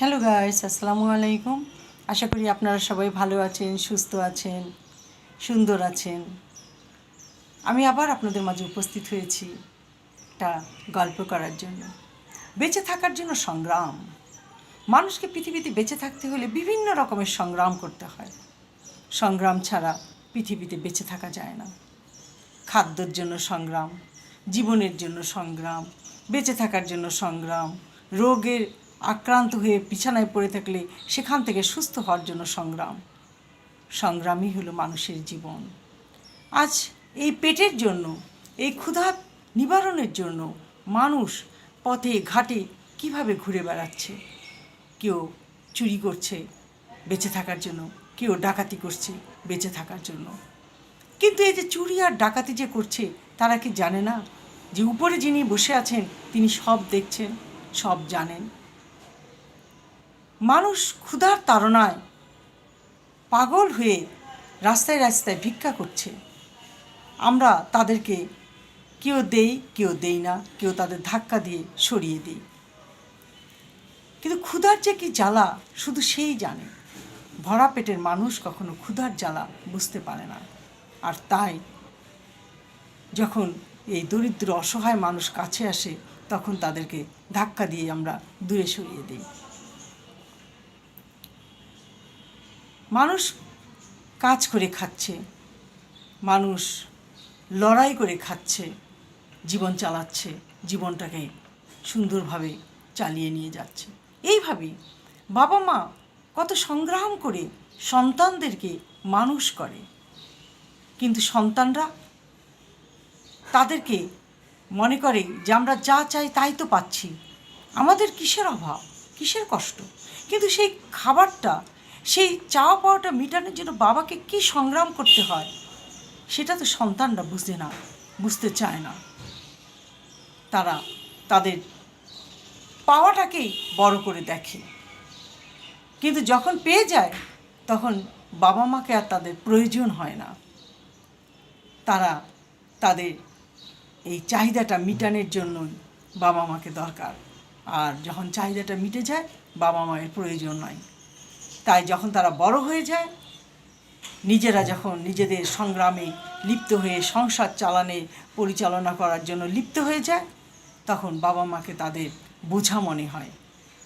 Hello guys আসসালামু আলাইকুম আশা করি আপনারা সবাই ভালো আছেন, সুস্থ আছেন, সুন্দর আছেন। আমি আবার আপনাদের মাঝে উপস্থিত হয়েছি একটা গল্প করার জন্য। বেঁচে থাকার জন্য সংগ্রাম। মানুষকে পৃথিবীতে বেঁচে থাকতে হলে বিভিন্ন রকমের সংগ্রাম করতে হয়। সংগ্রাম ছাড়া পৃথিবীতে বেঁচে থাকা যায় না। খাদ্যর জন্য সংগ্রাম, জীবনের জন্য সংগ্রাম, বেঁচে থাকার জন্য সংগ্রাম, রোগের আক্রান্ত হয়ে বিছানায় পড়ে থাকলে সেখান থেকে সুস্থ হওয়ার জন্য সংগ্রাম। সংগ্রামই হলো মানুষের জীবন। আজ এই পেটের জন্য, এই ক্ষুধা নিবারণের জন্য মানুষ পথে ঘাটে কীভাবে ঘুরে বেড়াচ্ছে? কেউ চুরি করছে, বেঁচে থাকার জন্য। কেউ ডাকাতি করছে, বেঁচে থাকার জন্য। কিন্তু এই যে চুরি আর ডাকাতি যে করছে, তারা কি জানে না? যে উপরে যিনি বসে আছেন, তিনি সব দেখছেন, সব জানেন। মানুষ ক্ষুধার তাড়নায় পাগল হয়ে রাস্তায় রাস্তায় ভিক্ষা করছে। আমরা তাদেরকে কেউ দেই কেউ দেই না, কেউ তাদের ধাক্কা দিয়ে সরিয়ে দিই। কিন্তু ক্ষুধার যে কি জ্বালা, শুধু সেই জানে। ভরা পেটের মানুষ কখনো ক্ষুধার জ্বালা বুঝতে পারে না। আর তাই যখন এই দরিদ্র, অসহায় মানুষ কাছে আসে, তখন তাদেরকে ধাক্কা দিয়ে আমরা দূরে সরিয়ে দিই। মানুষ কাজ করে খাচ্ছে, মানুষ লড়াই করে খাচ্ছে, জীবন চালাচ্ছে, জীবনটাকে সুন্দরভাবে চালিয়ে নিয়ে যাচ্ছে। এইভাবেই বাবা মা কত সংগ্রাম করে সন্তানদেরকে মানুষ করে। কিন্তু সন্তানরা তাদেরকে মনে করে যে আমরা যা চাই তাই তো পাচ্ছি। আমাদের কিসের অভাব, কিসের কষ্ট? কিন্তু সেই খাবারটা সেই চাওয়া পাওয়াটা মেটানোর জন্য বাবাকে কি সংগ্রাম করতে হয়? সেটা তো সন্তানরা বুঝে না, বুঝতে চায় না। তারা তাদের পাওয়াটাকেই বড় করে দেখে। কিন্তু যখন পেয়ে যায়, তখন বাবা মাকে আর তাদের প্রয়োজন হয় না। তারা তাদের এই চাহিদাটা মিটানোর জন্যই বাবা মাকে দরকার। আর যখন চাহিদাটা মিটে যায়, বাবা মায়ের প্রয়োজন নয়। তাই যখন তারা বড় হয়ে যায়, নিজেরা যখন নিজেদের সংগ্রামে লিপ্ত হয়ে সংসার চালানে পরিচালনা করার জন্য লিপ্ত হয়ে যায়, তখন বাবা মাকে তাদের বোঝা মনে হয়।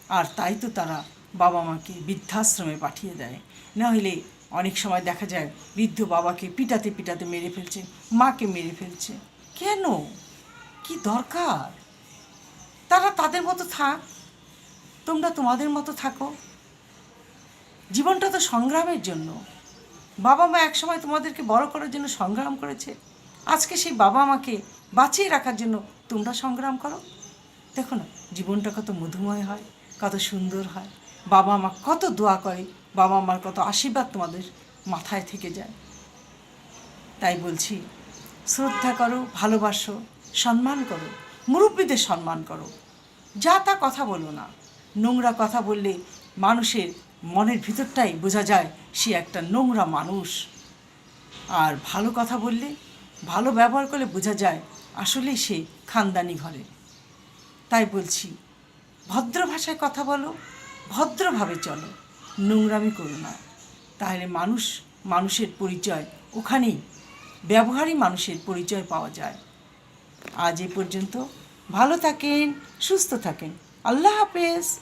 আর তাই তো তারা বাবা মাকে বৃদ্ধাশ্রমে পাঠিয়ে দেয়। না হলে অনেক সময় দেখা যায় বৃদ্ধ বাবাকে পিটাতে পিটাতে মেরে ফেলছে, মাকে মেরে ফেলছে। কেন? কি দরকার? তারা তাদের মতো থাক। তোমরা তোমাদের মতো থাকো। জীবনটা তো সংগ্রামের জন্য। বাবা মা একসময় তোমাদেরকে বড় করার জন্য সংগ্রাম করেছে। আজকে সেই বাবা মাকে বাঁচিয়ে রাখার জন্য তোমরা সংগ্রাম করো। দেখো না, জীবনটা কত মধুময় হয়, কত সুন্দর হয়। বাবা মা কত দোয়া করে, বাবা মার কত আশীর্বাদ তোমাদের মাথায় থেকে যায়। তাই বলছি, শ্রদ্ধা করো, ভালোবাসো, সম্মান করো, মুরব্বীদের সম্মান করো। যা তা কথা বলো না। নোংরা কথা বললে মানুষের মনের ভিতরটাই বোঝা যায় সে একটা নোংরা মানুষ। আর ভালো কথা বললে, ভালো ব্যবহার করলে বোঝা যায় আসলেই সে খানদানি ঘরে। তাই বলছি, ভদ্র ভাষায় কথা বলো, ভদ্রভাবে চলো, নোংরামি করো না। তাহলে মানুষ, মানুষের পরিচয় ওখানেই, ব্যবহারই মানুষের পরিচয় পাওয়া যায়। আজ এ পর্যন্ত ভালো থাকেন, সুস্থ থাকেন। আল্লাহ হাফেজ।